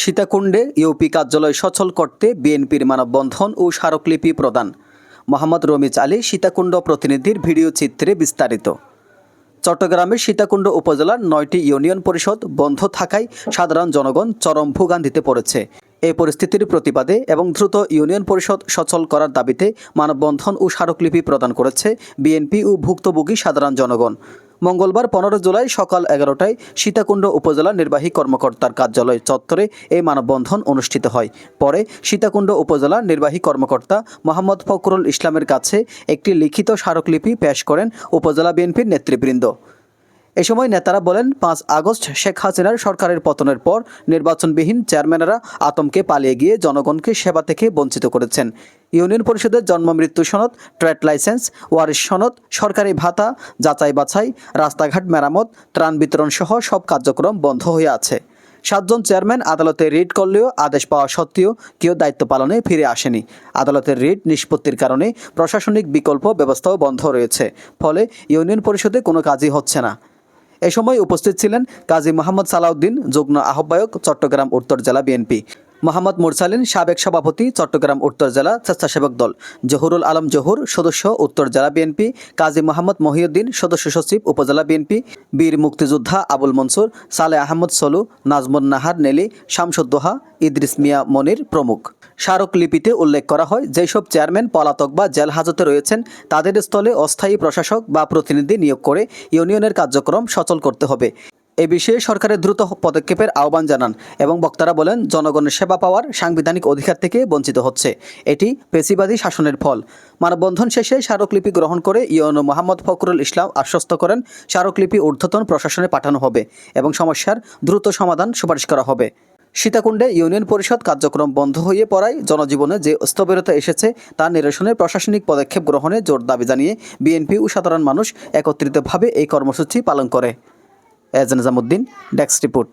সীতাকুণ্ডে ইউপি কার্যালয় সচল করতে বিএনপির মানববন্ধন ও স্মারকলিপি প্রদান। মোহাম্মদ রমিজ আলী সীতাকুণ্ড প্রতিনিধির ভিডিও চিত্রে বিস্তারিত। চট্টগ্রামের সীতাকুণ্ড উপজেলার নয়টি ইউনিয়ন পরিষদ বন্ধ থাকায় সাধারণ জনগণ চরম ভোগান্তিতে পড়েছে। এই পরিস্থিতির প্রতিবাদে এবং দ্রুত ইউনিয়ন পরিষদ সচল করার দাবিতে মানববন্ধন ও স্মারকলিপি প্রদান করেছে বিএনপি ও ভুক্তভোগী সাধারণ জনগণ। মঙ্গলবার পনেরো জুলাই সকাল এগারোটায় সীতাকুণ্ড উপজেলা নির্বাহী কর্মকর্তার কার্যালয় চত্বরে এই মানববন্ধন অনুষ্ঠিত হয়। পরে সীতাকুণ্ড উপজেলা নির্বাহী কর্মকর্তা মোহাম্মদ ফখরুল ইসলামের কাছে একটি লিখিত স্মারকলিপি পেশ করেন উপজেলা বিএনপির নেতৃবৃন্দ। এ সময় নেতারা বলেন, পাঁচ আগস্ট শেখ হাসিনার সরকারের পতনের পর নির্বাচনবিহীন চেয়ারম্যানেরা আতঙ্কে পালিয়ে গিয়ে জনগণকে সেবা থেকে বঞ্চিত করেছেন। ইউনিয়ন পরিষদের জন্ম মৃত্যু সনদ, ট্রেড লাইসেন্স, ওয়ারিশ সনদ, সরকারি ভাতা, যাচাই বাছাই, রাস্তাঘাট মেরামত, ত্রাণ বিতরণ সহ সব কার্যক্রম বন্ধ হয়ে আছে। সাতজন চেয়ারম্যান আদালতে রিট করলেও আদেশ পাওয়া সত্ত্বেও কেউ দায়িত্ব পালনে ফিরে আসেনি। আদালতের রিট নিষ্পত্তির কারণে প্রশাসনিক বিকল্প ব্যবস্থাও বন্ধ রয়েছে, ফলে ইউনিয়ন পরিষদে কোনো কাজই হচ্ছে না। এ সময় উপস্থিত ছিলেন কাজী মোহাম্মদ সালাউদ্দিন যুগ্ম আহ্বায়ক চট্টগ্রাম উত্তর জেলা বিএনপি। মোহাম্মদ মুরসালিন, সাবেক সভাপতি, চট্টগ্রাম উত্তর জেলা স্বেচ্ছাসেবক দল। জহুরুল আলম জহুর, সদস্য, উত্তর জেলা বিএনপি। কাজী মোহাম্মদ মহিউদ্দিন, সদস্য সচিব, উপজেলা বিএনপি। বীর মুক্তিযোদ্ধা আবুল মনসুর সালে আহমদ সলু, নাজমুন নাহার নেলি শামসুদ্দোহা ইদ্রিস মিয়া মনির প্রমুখ। স্মারকলিপিতে উল্লেখ করা হয়, যেসব চেয়ারম্যান, পলাতক বা জেল হাজতে রয়েছেন, তাদের স্থলে অস্থায়ী প্রশাসক বা প্রতিনিধি নিয়োগ করে ইউনিয়নের কার্যক্রম সচল করতে হবে। এ বিষয়ে সরকারের দ্রুত পদক্ষেপের আহ্বান জানান এবং বক্তারা বলেন, জনগণের সেবা পাওয়ার সাংবিধানিক অধিকার থেকে বঞ্চিত হচ্ছে। এটি পেশিবাদী শাসনের ফল। মানববন্ধন শেষে স্মারকলিপি গ্রহণ করে ইয়নো মোহাম্মদ ফখরুল ইসলাম আশ্বস্ত করেন, স্মারকলিপি ঊর্ধ্বতন প্রশাসনে পাঠানো হবে এবং সমস্যার দ্রুত সমাধান সুপারিশ করা হবে। সীতাকুণ্ডে ইউনিয়ন পরিষদ কার্যক্রম বন্ধ হয়ে পড়ায় জনজীবনে যে স্থবিরতা এসেছে তা নিরসনে প্রশাসনিক পদক্ষেপ গ্রহণে জোর দাবি জানিয়ে বিএনপি ও সাধারণ মানুষ একত্রিতভাবে এই কর্মসূচি পালন করে। Age Nizamuddin desk report